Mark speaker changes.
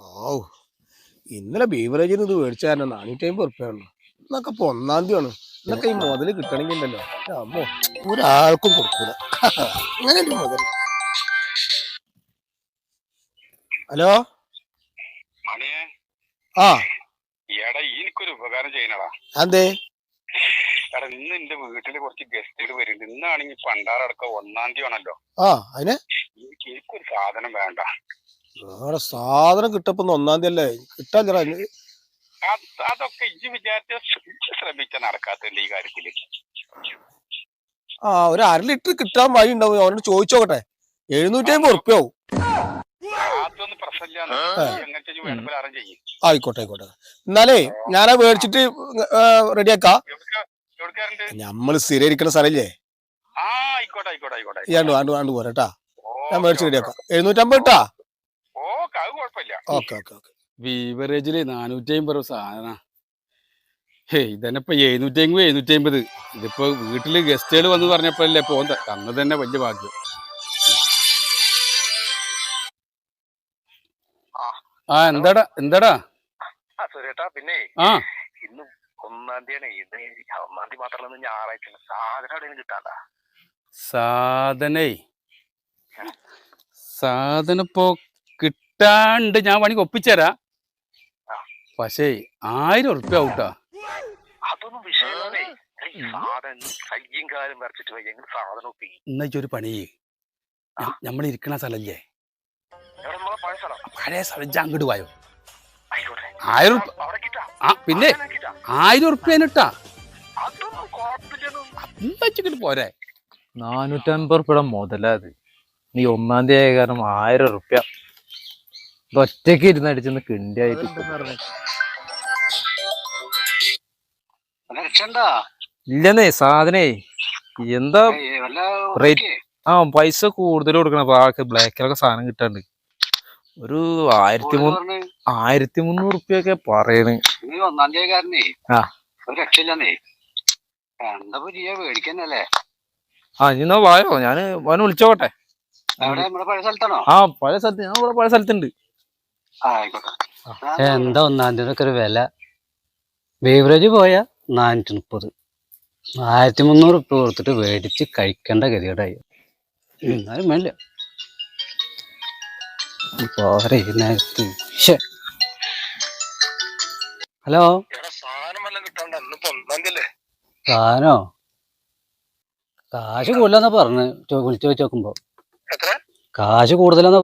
Speaker 1: ഓ ഇന്നലെ ബീവറേജിന് ഇത് മേടിച്ചായിരുന്നു നാനൂറ്റി അമ്പത് ഉറുപ്പ്യാണ് എന്നൊക്കെ ഇപ്പൊ ഒന്നാം തീയതി ആണ് എന്നൊക്കെ ഈ മുതൽ കിട്ടണമെങ്കിൽ ഉണ്ടല്ലോ അമ്മോ ഒരാൾക്കും കൊടുക്കൂല. അങ്ങനെ മുതൽ ഹലോ? ആ.
Speaker 2: എടാ എനിക്കൊരു ഉപകാരം ചെയ്യണടാ.
Speaker 1: അതെ
Speaker 2: എടാ ഇന്ന് എന്റെ വീട്ടിൽ കുറച്ച് ഗസ്റ്റുകൾ വരുന്നുണ്ട്. ഇന്നാണെങ്കിൽ പണ്ടാറടക്കം ഒന്നാം തീയതി ആണല്ലോ
Speaker 1: ആ അതിന്?
Speaker 2: എനിക്ക് എനിക്കൊരു സാധനം വേണ്ട.
Speaker 1: വേറെ സാധനം കിട്ടപ്പൊന്ന് ഒന്നാം തീയതി അല്ലേ കിട്ടാൻ
Speaker 2: അതൊക്കെ ഇജ്ജ് വിചാരിച്ച ശ്രമിച്ച നടക്കാത്തതിന്റെ ഈ കാര്യത്തിൽ?
Speaker 1: ആ ഒരു അര ലിറ്റർ കിട്ടാൻ വഴി ഉണ്ടാവും. അവനോട് ചോദിച്ചോക്കട്ടെ. എഴുന്നൂറ്റി അമ്പത്
Speaker 2: ചെയ്യും.
Speaker 1: ആയിക്കോട്ടെ ആയിക്കോട്ടെ. എന്നാലേ ഞാനാ മേടിച്ചിട്ട് റെഡിയാക്കാ. നമ്മൾ സ്ഥിരം ഇരിക്കുന്ന സ്ഥലല്ലേ?
Speaker 2: ആ ആയിക്കോട്ടെ ആയിക്കോട്ടെ ആയിക്കോട്ടെ.
Speaker 1: ഈ ആണ്ട് ആണ്ട് ആണ്ട് പോരാ ഞാൻ മേടിച്ച് റെഡിയാക്കാം. എഴുന്നൂറ്റമ്പത് ഇട്ടാ?
Speaker 2: കുഴപ്പമില്ല.
Speaker 1: Okay okay okay.
Speaker 3: ബീവറേജിൽ നാനൂറ്റി അമ്പത് രൂപ സാധന. ഹേ ഇതന്നെ ഇപ്പൊ എഴുന്നൂറ്റി അമ്പത് എഴുന്നൂറ്റി അമ്പത് ഇതിപ്പോ വീട്ടിൽ ഗസ്റ്റുകൾ വന്ന് പറഞ്ഞപ്പോഴല്ലേ പോന്ന തന്നത് തന്നെ വലിയ ഭാഗ്യം. ആ. എന്താടാ എന്താടാ?
Speaker 2: ആ സുരേട്ടാ പിന്നെ
Speaker 3: ആ.
Speaker 2: ഇന്ന് ഒന്നാം തീയതി ഇത് ഒന്നാം തീയതി മാത്രമല്ല ഇന്ന് ഞായറാഴ്ച സാധനം എവിടെയും കിട്ടാണ്ട?
Speaker 3: സാധനേ. സാധനം ഇപ്പോ കിട്ടാണ്ട് ഞാൻ വേണമെങ്കിൽ ഒപ്പിച്ചരാ. പക്ഷേ ആയിരം ഉറുപ്പ്യ ആവൂട്ടാ.
Speaker 2: അതൊന്നും വിഷയമല്ലേ? കയ്യും കാലും വരച്ചിട്ട് സാധനം ഒപ്പി?
Speaker 3: പണി നമ്മൾ ഇരിക്കണ സ്ഥലല്ലേ?
Speaker 2: പഴയ സ്ഥലം.
Speaker 3: അങ്ങോട്ട് പോയോ? ആയിരം ഉറുപ്പ്യ ആ പിന്നെ ആയിരം ഉറുപ്പ്യനിട്ടാ എന്താ പോരെ.
Speaker 4: നാനൂറ്റമ്പത് ഉറുപ്പിയുടെ മുതലാത് നീ ഒന്നാം തീയതി ആയ കാരണം ആയിരം ഉറുപ്യ ഒറ്റയ്ക്ക് ഇരുന്ന് അടിച്ചൊന്ന് കിണ്ടിയായിട്ട് ഇല്ലെന്നേ സാധനേ. എന്താ റേറ്റ്? ആ പൈസ കൂടുതൽ കൊടുക്കണം. അപ്പൊ ആൾക്ക് ബ്ലാക്കിലൊക്കെ സാധനം കിട്ടാണ്ട്. ഒരു ആയിരത്തി മൂന്ന് ആയിരത്തി മുന്നൂറ് റുപ്യൊക്കെ പറയണ്
Speaker 2: ഒന്നാം
Speaker 4: ആ.
Speaker 2: ഒരു രക്ഷയില്ലെന്നേ. എന്താ ചെയ്യാ? മേടിക്കന്നല്ലേ
Speaker 4: ആ ഇനി വായോ? ഞാൻ അവനെ വിളിച്ചോട്ടെ ആ പഴയ സ്ഥലത്ത് ഞാൻ ഇവിടെ പഴയ സ്ഥലത്തുണ്ട്.
Speaker 5: എന്താ ഒന്നാം തീയതി ഒരു വില? ബീവറേജ് പോയ നാനൂറ്റി മുപ്പത് ആയിരത്തി മുന്നൂറ് ഉപ്പ് കൊടുത്തിട്ട് മേടിച്ച് കഴിക്കേണ്ട ഗതികേടായി. എന്നാലും വേണ്ട പോരെ ഈ ഹലോ?
Speaker 2: സാധനോ
Speaker 5: കാശ് കൂടുതലെന്നാ പറഞ്ഞു. വിളിച്ചു വെച്ച് നോക്കുമ്പോ. കാശ് കൂടുതലെന്നാ